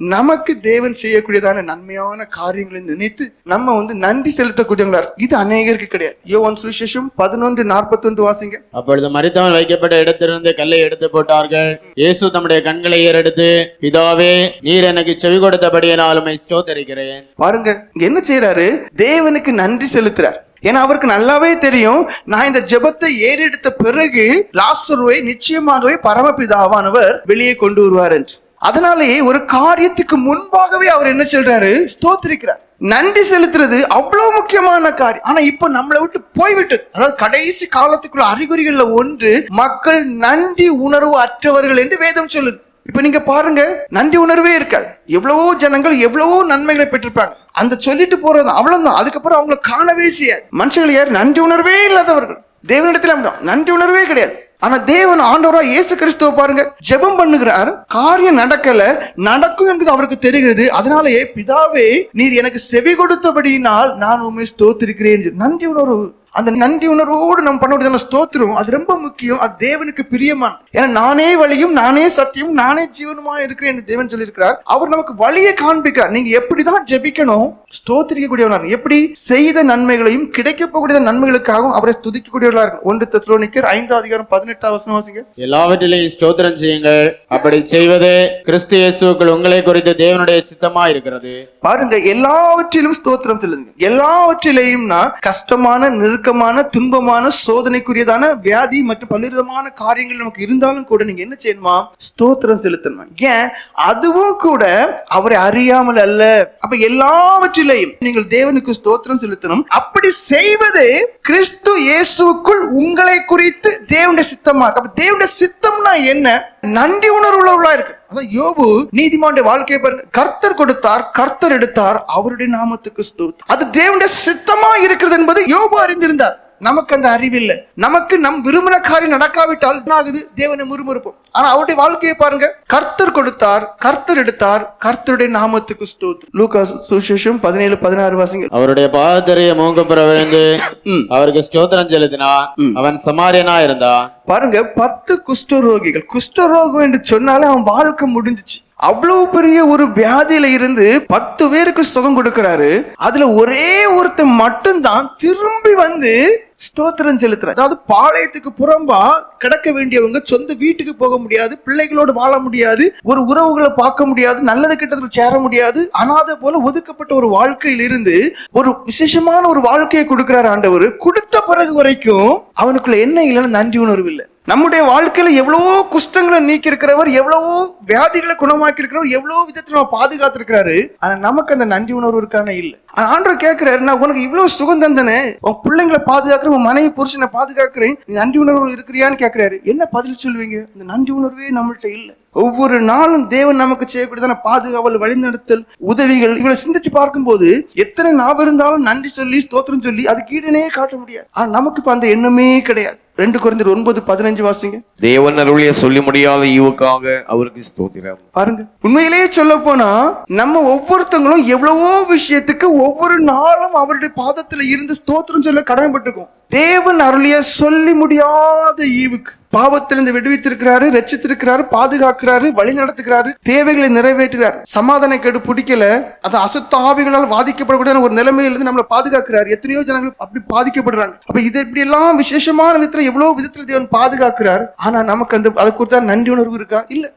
நமக்கு தேவன் செய்யக்கூடியதான நன்மையான காரியங்களை நினைத்து நம்ம வந்து நன்றி செலுத்தக்கூடியவங்களா. இது அநேகருக்கு கிடையாது. யோவான் சுவிசேஷம் பதினொன்று நாற்பத்தொன்று வாசிங்க. அப்பொழுது மரித்தவன் வைக்கப்பட்ட இடத்திலிருந்து கல்லை எடுத்து போட்டார்கள். இயேசு தம்முடைய கண்களை ஏறெடுத்து பிதாவே நீர் எனக்கு செவி கொடுத்தபடியினால் உம்மை ஸ்தோத்தரிக்கிறேன். பாருங்க என்ன செய்யறாரு தேவனுக்கு நன்றி செலுத்துறார். ஏன்னா அவருக்கு நல்லாவே தெரியும் நான் இந்த ஜெபத்தை ஏறெடுத்த பிறகு லாசருவை நிச்சயமாகவே பரமபிதாவானவர் வெளியே கொண்டு வருவார் என்று. அதனாலேயே ஒரு காரியத்துக்கு முன்பாகவே அவர் என்ன சொல்றாரு? ஸ்தோத்திரிக்கிறார். நன்றி செலுத்துறது அவ்வளவு முக்கியமான காரியம். ஆனா இப்ப நம்மளை விட்டு போய்விட்டது. அதாவது கடைசி காலத்துக்குள்ள அறிகுறிகள்ல ஒன்று மக்கள் நன்றி உணர்வு அற்றவர்கள் என்று வேதம் சொல்லுது. இப்ப நீங்க பாருங்க நன்றி உணர்வே இருக்காது. எவ்வளவோ ஜனங்கள் எவ்வளவோ நன்மைகளை பெற்றிருப்பாங்க. அந்த சொல்லிட்டு போறது அவ்வளவுதான். அதுக்கப்புறம் அவங்களை காணவே செய்யாது. மனுஷர்கள் யார்? நன்றி உணர்வே இல்லாதவர்கள். தேவனிடத்தில் நன்றி உணர்வே கிடையாது. ஆனா தேவன் ஆண்டவரா இயேசு கிறிஸ்துவ பாருங்க ஜெபம் பண்ணுகிறார் காரியம் நடக்கல நடக்கும் என்பது அவருக்கு தெரிகிறது. அதனாலேயே பிதாவே நீர் எனக்கு செவி கொடுத்தபடியினால் நான் உண்மை ஸ்தோத்திருக்கிறேன். நன்றி உணர்வு. அந்த நன்றி உணர்வோடு நம்ம பண்ண ஸ்தோத்திரம். அது ரொம்ப முக்கியம். அது தேவனுக்கு பிரியமான ஏன்னா நானே வழியும் நானே சத்தியம் நானே ஜீவனுமா இருக்கிறேன் என்று தேவன் சொல்லியிருக்கிறார். அவர் நமக்கு வழியை காண்பிக்கிறார். நீங்க எப்படிதான் ஜெபிக்கணும்? ஸ்தோத்திரிக்கக்கூடியவனார் எப்படி செய்த நன்மைகளையும் கிடைக்க போகக்கூடிய நன்மைகளுக்காகவும் அவரை துதிக்கக்கூடியவர்களா இருக்கும் ஒன்று தெசலோனிக்கர் ஐந்து அதிகாரம் பதினெட்டாம் வசனம் வாசிங்க. எல்லாவற்றிலையும் ஸ்தோத்திரம் செய்யுங்கள். அப்படி செய்வது கிறிஸ்து இயேசுக்குள் உங்களை குறித்து தேவனுடைய சித்தமா இருக்கிறது. பாருங்க எல்லாவற்றிலும் ஸ்தோத்திரம் செல்லுங்க எல்லாவற்றிலையும்னா கஷ்டமான நெருக்கமான துன்பமான சோதனைக்குரியதான வியாதி மற்றும் பல்விதமான காரியங்கள் நமக்கு இருந்தாலும் கூட நீங்க என்ன செய்யணுமா? ஸ்தோத்திரம் செலுத்தணும். ஏன்? அதுவும் கூட அவரை அறியாமல் அல்ல. அப்ப எல்லாவற்றிலையும் நீங்கள் தேவனுக்கு ஸ்தோத்திரம் செலுத்தணும். அப்படி செய்வது கிறிஸ்து இயேசுக்குள் உங்களை குறித்து தேவனுடைய சித்தமா? இருக்கு அப்ப தேவனுடைய சித்தம்னா என்ன? நன்றி உணர்வு உள்ளவர்களா இருக்கு. அதான் யோபு நீதிமானுடைய வாழ்க்கையை பாருங்க. கர்த்தர் கொடுத்தார் கர்த்தர் எடுத்தார் அவருடைய நாமத்துக்கு ஸ்தூத் அது தேவனுடைய சித்தமா இருக்கிறது என்பது யோபு அறிந்திருந்தார். நமக்கு அந்த அறிவில்லை. நமக்கு நம் விரும்பின காரியம் நடக்காவிட்டால் என்ன ஆகுது தேவனை முறுமுறுப்போம். ஆனா அவருடைய வாழ்க்கையை பாருங்க. கர்த்தர் கொடுத்தார் கர்த்தர் எடுத்தார் கர்த்தருடைய நாமத்துக்கு ஸ்தோத்திரம். லூகாஸ் சுசேஷம் பதினேழு பதினாறு வாசிங்க. அவருடைய பாதத்தரைய மூங்கப்புற விழுந்து அவருக்கு ஸ்தோத்திரம் செலுத்தினான் அவன் சமாரியனா இருந்தான் பாருங்க பத்து குஷ்டரோகிகள் குஷ்டரோகம் என்று சொன்னாலே அவன் வாழ்க்கை முடிஞ்சுச்சு. அவ்வளவு பெரிய ஒரு வியாதியில இருந்து பத்து பேருக்கு சுகம் கொடுக்கறாரு. அதுல ஒரே ஒருத்தன் மட்டும்தான் திரும்பி வந்து ஸ்தோத்திரம் செலுத்துறேன் அதாவது பாளையத்துக்கு புறம்பா கிடக்க வேண்டியவங்க சொந்த வீட்டுக்கு போக முடியாது பிள்ளைகளோடு வாழ முடியாது ஒரு உறவுகளை பார்க்க முடியாது நல்லது கிட்டத்தில் சேர முடியாது அனாத போல ஒதுக்கப்பட்ட ஒரு வாழ்க்கையில் இருந்து ஒரு விசேஷமான ஒரு வாழ்க்கையை கொடுக்கிறார் ஆண்டவர். கொடுத்த பிறகு வரைக்கும் அவனுக்குள்ள என்ன இல்லைன்னு நன்றி உணர்வு இல்லை நம்முடைய வாழ்க்கையில எவ்வளவோ குஷ்டங்களை நீக்கி இருக்கிறவர் எவ்வளவோ வியாதிகளை குணமாக்கி இருக்கிறவர் எவ்வளவோ விதத்துல நம்ம பாதுகாத்திருக்கிறாரு ஆனா நமக்கு அந்த நன்றி உணர்வு இருக்கான இல்லை. ஆண்டவர் கேட்கிறாரு நான் உனக்கு இவ்வளவு சுகம் தந்தனே உன் பிள்ளைங்களை பாதுகாக்கிறேன் உன் மனைவி புருஷனை பாதுகாக்கிறேன் நீ நன்றி உணர்வு இருக்கிறியான்னு கேட்கிறாரு என்ன பதில் சொல்லுவீங்க? அந்த நன்றி உணர்வே நம்மள்ட்ட இல்ல. ஒவ்வொரு நாளும் தேவன் நமக்கு செய்யக்கூடியதான பாதுகாவல் வழிநடத்தல் உதவிகள் இவளை சிந்திச்சு பார்க்கும்போது எத்தனை ஞாபகம் இருந்தாலும் நன்றி சொல்லி ஸ்தோத்திரம் சொல்லி அதுக்கு ஈடனே காட்ட முடியாது. ஆனா நமக்கு இப்ப அந்த எண்ணமே கிடையாது. ரெண்டு குறைந்தர் ஒன்பது பதினஞ்சு வாசிங்க. தேவன் அருளிய சொல்லி முடியாத ஈவுக்காக அவருக்கு ஸ்தோத்திரம். பாருங்க. உண்மையிலேயே சொல்ல போனா நம்ம ஒவ்வொருத்தங்களும் எவ்வளவோ விஷயத்துக்கு ஒவ்வொரு நாளும் அவருடைய பாதத்துல இருந்து ஸ்தோத்திரம் சொல்ல கடமைப்பட்டிருக்கோம். தேவன் அருளிய சொல்லி முடியாத ஈவுக்கு பாவத்திலிருந்து விடுவித்திருக்கிறாரு ரச்சித்திருக்கிறாரு பாதுகாக்கிறாரு வழி நடத்துகிறாரு தேவைகளை நிறைவேற்றுகிறார். சமாதான கேடு பிடிக்கல அது அசுத்த ஆவிகளால் பாதிக்கப்படக்கூடிய ஒரு நிலைமையிலிருந்து நம்மளை பாதுகாக்கிறார். எத்தனையோ ஜனங்கள் அப்படி பாதிக்கப்படுறாங்க. அப்ப இது இப்படி எல்லாம் விசேஷமான விதத்துல எவ்வளவு விதத்துல தேவன் பாதுகாக்கிறார். ஆனா நமக்கு அந்த அதை குறித்தா நன்றி உணர்வு இருக்கா? இல்ல.